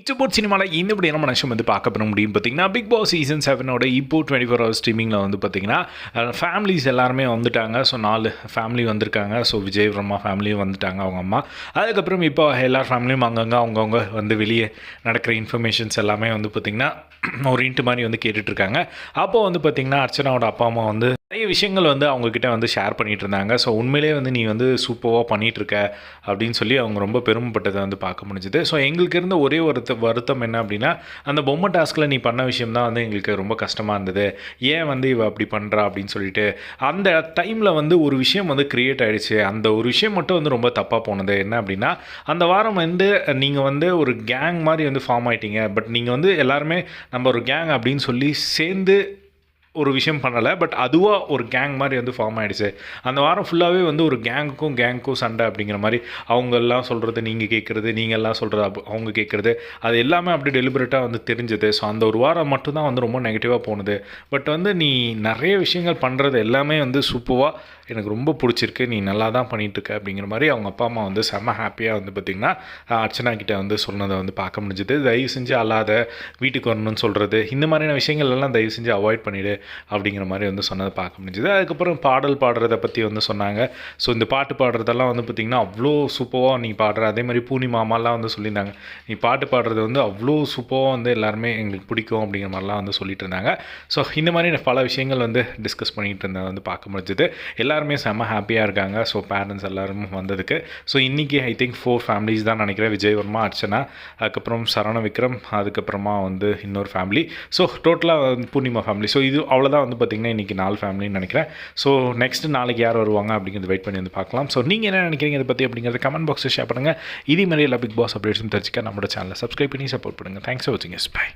இச்சபோட் சினிமாவில் இந்த இப்படி என்ன மனுஷன் வந்து பார்க்க பண்ண முடியும் பார்த்தீங்கன்னா பிக் பாஸ் சீசன் செவனோட இப்போ டுவெண்ட்டி ஃபோர் ஹவர் ஸ்ட்ரீமிங்கில் வந்து பார்த்தீங்கன்னா ஃபேமிலிஸ் எல்லாருமே வந்துட்டாங்க ஸோ நாலு ஃபேமிலி வந்திருக்காங்க ஸோ விஜய் பிரம்மா ஃபேமிலியும் வந்துட்டாங்க அவங்க அம்மா அதுக்கப்புறம் இப்போ எல்லா ஃபேமிலியும் அங்கங்கே அவங்கவுங்க வந்து வெளியே நடக்கிற இன்ஃபர்மேஷன்ஸ் எல்லாமே வந்து பார்த்திங்கன்னா ஒரு இன்ட்டு மாதிரி வந்து கேட்டுட்ருக்காங்க அப்போது வந்து பார்த்திங்கன்னா அர்ச்சனாவோட அப்பா அம்மா வந்து நிறைய விஷயங்கள் வந்து அவங்கக்கிட்ட வந்து ஷேர் பண்ணிகிட்டு இருந்தாங்க ஸோ உண்மையிலே வந்து நீ வந்து சூப்பராக பண்ணிகிட்ருக்க அப்படின்னு சொல்லி அவங்க ரொம்ப பெருமைப்பட்டதை வந்து பார்க்க முடிஞ்சுது. ஸோ எங்களுக்கு இருந்த ஒரே ஒரு வருத்தம் என்ன அப்படின்னா அந்த பொம்மை டாஸ்கில் நீ பண்ண விஷயம் தான் வந்து எங்களுக்கு ரொம்ப கஷ்டமாக இருந்தது. ஏன் வந்து இவ அப்படி பண்ணுறா அப்படின்னு சொல்லிட்டு அந்த டைமில் வந்து ஒரு விஷயம் வந்து க்ரியேட் ஆகிடுச்சு அந்த ஒரு விஷயம் மட்டும் வந்து ரொம்ப தப்பாக போனது. என்ன அப்படின்னா அந்த வாரம் வந்து நீங்கள் வந்து ஒரு கேங் மாதிரி வந்து ஃபார்ம் ஆகிட்டீங்க பட் நீங்கள் வந்து எல்லாருமே நம்ம ஒரு கேங் அப்படின்னு சொல்லி சேர்ந்து ஒரு விஷயம் பண்ணலை பட் அதுவாக ஒரு கேங் மாதிரி வந்து ஃபார்ம் ஆகிடுச்சு அந்த வாரம் ஃபுல்லாகவே வந்து ஒரு கேங்குக்கும் கேங்குக்கும் சண்டை அப்படிங்கிற மாதிரி அவங்கெல்லாம் சொல்கிறது நீங்கள் கேட்குறது நீங்கள்லாம் சொல்கிறது அவங்க கேட்குறது அது எல்லாமே அப்படி டெலிபரேட்டாக வந்து தெரிஞ்சது. ஸோ அந்த ஒரு வாரம் மட்டும்தான் வந்து ரொம்ப நெகட்டிவாக போனது. பட் வந்து நீ நிறைய விஷயங்கள் பண்ணுறது எல்லாமே வந்து சூப்பராக எனக்கு ரொம்ப பிடிச்சிருக்கு. நீ நல்லா தான் பண்ணிகிட்ருக்க அப்படிங்கிற மாதிரி அவங்க அப்பா அம்மா வந்து செம்ம ஹாப்பியாக வந்து பார்த்திங்கன்னா அர்ச்சனா கிட்டே வந்து சொன்னதை வந்து பார்க்க முடிஞ்சுது. தயவு செஞ்சு அல்லாத வீட்டுக்கு வரணும்னு சொல்கிறது இந்த மாதிரியான விஷயங்கள் எல்லாம் தயவு செஞ்சு அவாய்ட் பண்ணிவிடு அப்படிங்கிற மாதிரி வந்து சொன்னதை பார்க்க முடிஞ்சுது. அதுக்கப்புறம் பாடல் பாடுறதை பற்றி வந்து சொன்னாங்க. ஸோ இந்த பாட்டு பாடுறதெல்லாம் வந்து பார்த்திங்கன்னா அவ்வளோ சூப்பராக நீ பாடுற அதே மாதிரி பூனி மாமாலாம் வந்து சொல்லியிருந்தாங்க. நீ பாட்டு பாடுறது வந்து அவ்வளோ சூப்பராக வந்து எல்லாருமே எங்களுக்கு பிடிக்கும் அப்படிங்கிற மாதிரிலாம் வந்து சொல்லிட்டு இருந்தாங்க. ஸோ இந்த மாதிரி பல விஷயங்கள் வந்து டிஸ்கஸ் பண்ணிகிட்டு இருந்ததை வந்து பார்க்க முடிஞ்சது. எல்லாருமே செம்ம ஹாப்பியாக இருக்காங்க. ஸோ பேரண்ட்ஸ் எல்லாரும் வந்ததுக்கு. ஸோ இன்றைக்கி ஐ திங்க் ஃபோர் ஃபேமிலிஸ் தான் நினைக்கிறேன். விஜய் வர்மா அர்ச்சனா அதுக்கப்புறம் சரவண விக்ரம் அதுக்கப்புறமா வந்து இன்னொரு ஃபேமிலி ஸோ டோட்டலாக பூர்ணிமா ஃபேமிலி ஸோ இது அவ்வளோதான் வந்து பார்த்திங்கன்னா இன்றைக்கி நாலு ஃபேமிலின்னு நினைக்கிறேன். ஸோ நெக்ஸ்ட் நாளைக்கு யார் வருவாங்க அப்படிங்கிறது வெயிட் பண்ணி வந்து பார்க்கலாம். ஸோ நீங்கள் என்ன நினைக்கிறீங்க இதை பற்றி அப்படிங்கிறத கமெண்ட் பாக்ஸில் ஷேர் பண்ணுங்கள் இதே மாதிரி எல்லா பிக் பாஸ் அப்டேட்ஸும் தெரிஞ்சுக்க நம்மளோட சேனலை சப்ஸ்கிரைப் பண்ணி சப்போர்ட் பண்ணுங்கள் தேங்க்ஸ் ஃபார் வாட்சிங் எஸ் பை